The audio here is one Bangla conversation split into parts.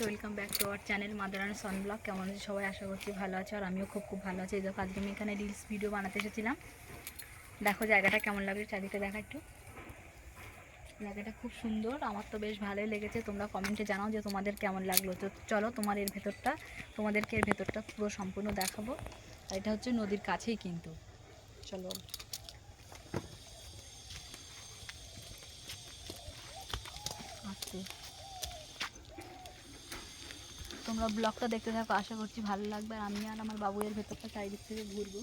Friend welcome back to our channel mother and son blog কেমন আছে সবাই? আশা করছি ভালো আছে, আর আমিও খুব খুব ভালো আছি। এই দেখো, আজকে আমি এখানে রিলস ভিডিও বানাতে এসেছিলাম। দেখো, জায়গাটা কেমন লাগছে চারিদিকে দেখা একটু। জায়গাটা খুব সুন্দর, আমার তো বেশ ভালোই লেগেছে। তোমরা কমেন্টে জানাও যে তোমাদের কেমন লাগল। তো চলো, তোমার এর ভেতরটা, তোমাদেরকে এর ভেতরটা পুরো সম্পূর্ণ দেখাবো। আর এটা হচ্ছে নদীর কাছেই কিন্তু। চলো। আচ্ছা তোমরা ব্লগটা দেখতে থাকো আশা করছি ভালো লাগবে। আর আমি আর আমার বাবু এর ভেতরটা চারিদিক থেকে ঘুরবো।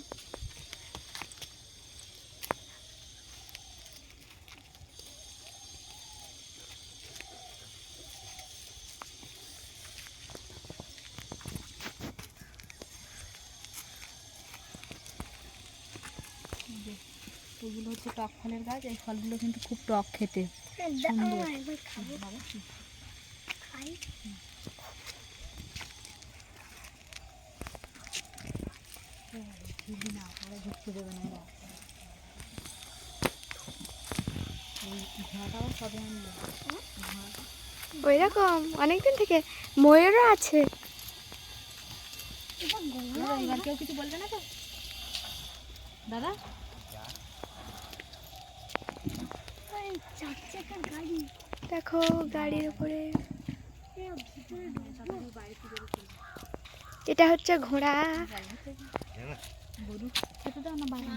এগুলো হচ্ছে টক ফলের গাছ এই ফলগুলো কিন্তু খুব টক খেতে। সুন্দর। ওই রকম অনেকদিন থেকে ময়ূরও আছে। দাদা, এবার কেউ কিছু বলবে না তো দাদা দেখো গাড়ির উপরে। এটা হচ্ছে ঘোড়া। গরু খেতে দাও না বাইরে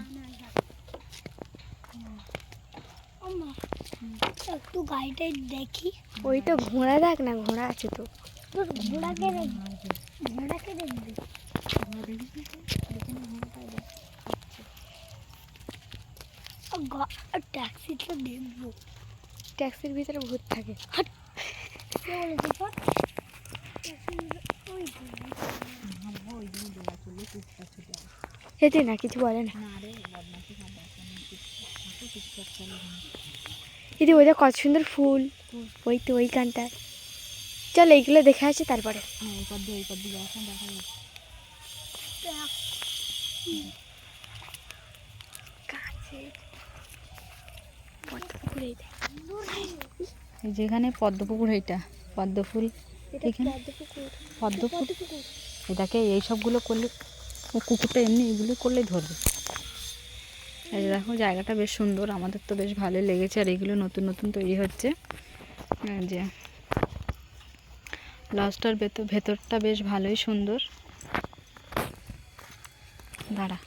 একটু গাড়িটাই দেখি ওই তো ঘোড়া দেখ না ঘোড়া আছে তো তোর ঘোড়াকে দেখবি ঘোড়াকে দেখবি ঘোড়া দেখিস না তো? দেখে না ঘোড়াটাই দেখ। ট্যাক্সি তো দেখব ট্যাক্সির ভিতরে ভূত থাকে কে বলেছে পর ওই তো। ভাববো ওই জন্য দোলা চলে চুপচাপ ছুটে আসে। হেঁটে না কিছু বলে না। এদি ওইটা কত সুন্দর ফুল ওই তো ওইখানটা চল এইগুলো দেখে আসি তারপরে। হ্যাঁ ওই। এই যেখানে পদ্মপুকুর এইটা পদ্ম ফুল এখানে? পদ্ম ফুল এটাকে এই সবগুলো করলে কুকুরটা এমনি এগুলো করলেই ধরবে। এই দেখো, জায়গাটা বেশ সুন্দর, আমাদের তো বেশ ভালোই লেগেছে, আর এগুলো নতুন নতুন তৈরি হচ্ছে। যে লজটার ভেতর, ভেতরটা বেশ ভালোই সুন্দর। দাঁড়া।